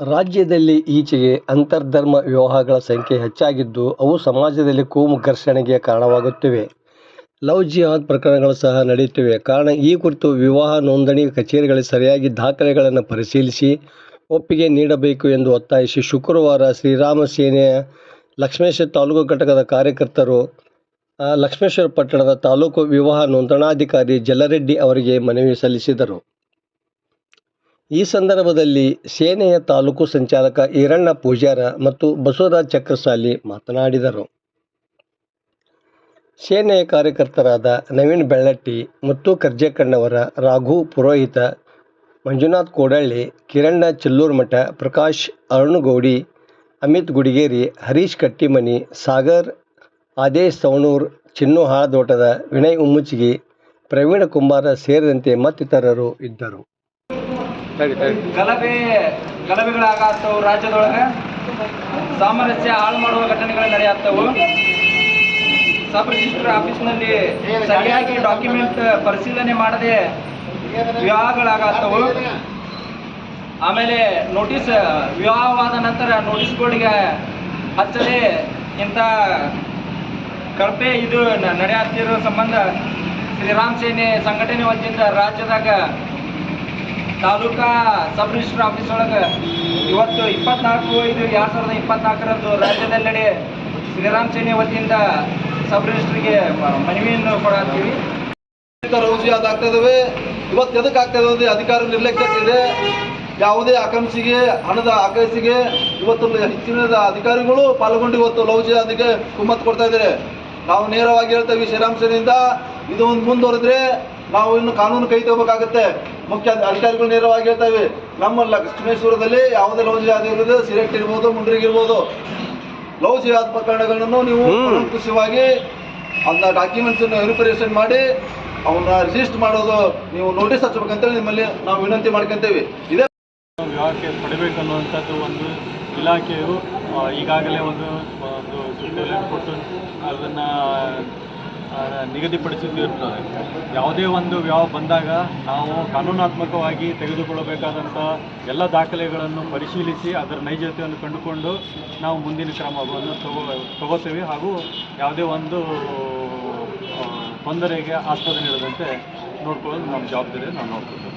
ರಾಜ್ಯದಲ್ಲಿ ಈಚೆಗೆ ಅಂತರ್ಧರ್ಮ ವಿವಾಹಗಳ ಸಂಖ್ಯೆ ಹೆಚ್ಚಾಗಿದ್ದು, ಅವು ಸಮಾಜದಲ್ಲಿ ಕೋಮು ಘರ್ಷಣೆಗೆ ಕಾರಣವಾಗುತ್ತಿವೆ. ಲವ್ ಜಿಹಾದ್ ಪ್ರಕರಣಗಳು ಸಹ ನಡೆಯುತ್ತಿವೆ. ಕಾರಣ, ಈ ಕುರಿತು ವಿವಾಹ ನೋಂದಣಿ ಕಚೇರಿಗಳಲ್ಲಿ ಸರಿಯಾಗಿ ದಾಖಲೆಗಳನ್ನು ಪರಿಶೀಲಿಸಿ ಒಪ್ಪಿಗೆ ನೀಡಬೇಕು ಎಂದು ಒತ್ತಾಯಿಸಿ ಶುಕ್ರವಾರ ಶ್ರೀರಾಮ ಸೇನೆಯ ಲಕ್ಷ್ಮೇಶ್ವರ ತಾಲೂಕು ಘಟಕದ ಕಾರ್ಯಕರ್ತರು ಲಕ್ಷ್ಮೇಶ್ವರ ಪಟ್ಟಣದ ತಾಲೂಕು ವಿವಾಹ ನೋಂದಣಾಧಿಕಾರಿ ಜಲರೆಡ್ಡಿ ಅವರಿಗೆ ಮನವಿ ಸಲ್ಲಿಸಿದರು. ಈ ಸಂದರ್ಭದಲ್ಲಿ ಸೇನೆಯ ತಾಲೂಕು ಸಂಚಾಲಕ ಈರಣ್ಣ ಪೂಜಾರ ಮತ್ತು ಬಸವರಾಜ್ ಚಕ್ರಸಾಲಿ ಮಾತನಾಡಿದರು. ಸೇನೆಯ ಕಾರ್ಯಕರ್ತರಾದ ನವೀನ್ ಬೆಳ್ಳಟ್ಟಿ ಮತ್ತು ಕರ್ಜೇಕಣ್ಣವರ ರಾಘು ಪುರೋಹಿತ, ಮಂಜುನಾಥ್ ಕೋಡಳ್ಳಿ, ಕಿರಣ್ಣ ಚಿಲ್ಲೂರ್ಮಠ ಪ್ರಕಾಶ್ ಅರುಣಗೌಡಿ, ಅಮಿತ್ ಗುಡಿಗೇರಿ, ಹರೀಶ್ ಕಟ್ಟಿಮನಿ, ಸಾಗರ್, ಆದೇಶ್ ಸವಣೂರ್, ಚಿನ್ನು ಹಾಳದೋಟದ ವಿನಯ್ ಉಮ್ಮುಚಿಗಿ, ಪ್ರವೀಣ್ ಕುಂಬಾರ ಸೇರಿದಂತೆ ಮತ್ತಿತರರು ಇದ್ದರು. ಗಲಭೆ ಗಲಭೆಗಳಾಗತ್ತವು ರಾಜ್ಯದೊಳಗೆ. ಸಾಮರಸ್ಯ ಹಾಳು ಮಾಡುವ ಘಟನೆಗಳು ನಡೆಯತ್ತವು ಸಬ್ ರಿಜಿಸ್ಟರ್ ಆಫೀಸ್ನಲ್ಲಿ ಸರಿಯಾಗಿ ಡಾಕ್ಯುಮೆಂಟ್ ಪರಿಶೀಲನೆ ಮಾಡದೆ ವಿವಾಹಗಳಾಗತ್ತವು ಆಮೇಲೆ ನೋಟಿಸ್, ವಿವಾಹವಾದ ನಂತರ ನೋಟಿಸ್ಗಳಿಗೆ ಹಚ್ಚದೆ ಇಂಥ ಕಳಪೆ ಇದು ನಡೆಯುತ್ತಿರೋ ಸಂಬಂಧ ಶ್ರೀರಾಮ್ ಸೇನೆ ಸಂಘಟನೆ ವತಿಯಿಂದ ರಾಜ್ಯದಾಗ ತಾಲೂಕಾ ಸಬ್ ರಿಜಿಸ್ಟರ್ ಆಫೀಸ್ ಒಳಗೆ ಇವತ್ತು ಇಪ್ಪತ್ನಾಲ್ಕು ಐದು ಎರಡು ಸಾವಿರದ ಇಪ್ಪತ್ನಾಲ್ಕರಂದು ರಾಜ್ಯದೆಲ್ಲೆಡೆ ಶ್ರೀರಾಮ್ ಸೇನೆ ವತಿಯಿಂದ ಸಬ್ ರಿಜಿಸ್ಟ್ರಿಗೆ ಮನವಿಯನ್ನು ಕೊಡತ್ತೀವಿ ರೋಜಿ ಅದಾಗ್ತಾ ಇದಾವೆ. ಇವತ್ತು ಎದಕ್ಕೆ ಆಗ್ತಾ ಇದೆ ಅಧಿಕಾರ ನಿರ್ಲಕ್ಷ್ಯ ಇದೆ ಯಾವುದೇ ಆಕಾಂಕ್ಷಿಗೆ, ಹಣದ ಆಕಾಂಕ್ಷಿಗೆ ಇವತ್ತು ಹೆಚ್ಚಿನ ಅಧಿಕಾರಿಗಳು ಪಾಲ್ಗೊಂಡು ಇವತ್ತು ಲೌಜಿ ಅದಕ್ಕೆ ಕುಮ್ಮತ್ ಕೊಡ್ತಾ ಇದ್ದಾರೆ. ನಾವು ನೇರವಾಗಿ ಹೇಳ್ತೇವೆ ಶ್ರೀರಾಮ್ ಸೇನೆಯಿಂದ ಇದು ಒಂದು ಮುಂದುವರೆದ್ರೆ ನಾವು ಇನ್ನು ಕಾನೂನು ಕೈ ತಗೋಬೇಕಾಗುತ್ತೆ. ಮುಖ್ಯ ಅಧಿಕಾರಿಗಳು ನೇರವಾಗಿ ಹೇಳ್ತೇವೆ ನಮ್ಮ ಲಕ್ಷ್ಮೇಶ್ವರದಲ್ಲಿ ಯಾವುದೇ ಲವ್ ಜಿಹಾದಿ ಇರ್ಬೋದು ಸಿರೆಕ್ಟ್ ಇರ್ಬೋದು ಮುಂಡ್ರಿಗಿರ್ಬೋದು ಲವ್ ಜಿಹಾದ್ ಪ್ರಕರಣಗಳನ್ನು ನೀವು ಖುಷಿಯಾಗಿ ಅದನ್ನ ಡಾಕ್ಯುಮೆಂಟ್ಸ್ ಅನ್ನು ವೆರಿಫಿಕೇಶನ್ ಮಾಡಿ ಅವನ್ನ ರಿಜಿಸ್ಟರ್ ಮಾಡೋದು ನೀವು ನೋಟಿಸ್ ಹಚ್ಚಬೇಕಂತೇಳಿ ನಿಮ್ಮಲ್ಲಿ ನಾವು ವಿನಂತಿ ಮಾಡ್ಕೊಂತೇವೆ ಇದೇ ವಿವಾಹಕ್ಕೆ ಪಡಿಬೇಕನ್ನುವಂಥದ್ದು ಒಂದು ಇಲಾಖೆಯು ಈಗಾಗಲೇ ಒಂದು ಒಂದು ಕೊಟ್ಟು ಅದನ್ನು ನಿಗದಿಪಡಿಸಿದಿರುತ್ತದೆ ಯಾವುದೇ ಒಂದು ವ್ಯವ ಬಂದಾಗ ನಾವು ಕಾನೂನಾತ್ಮಕವಾಗಿ ತೆಗೆದುಕೊಳ್ಳಬೇಕಾದಂಥ ಎಲ್ಲ ದಾಖಲೆಗಳನ್ನು ಪರಿಶೀಲಿಸಿ ಅದರ ನೈಜತೆಯನ್ನು ಕಂಡುಕೊಂಡು ನಾವು ಮುಂದಿನ ಕ್ರಮವನ್ನು ತಗೋ, ತಗೋತೇವೆ ಹಾಗೂ ಯಾವುದೇ ಒಂದು ತೊಂದರೆಗೆ ಆಸ್ಪದ ನೀಡದಂತೆ ನೋಡ್ಕೊಳ್ಳೋದು ನಮ್ಮ ಜವಾಬ್ದಾರಿ ನಾವು ನೋಡ್ಕೊಳ್ತೇವೆ.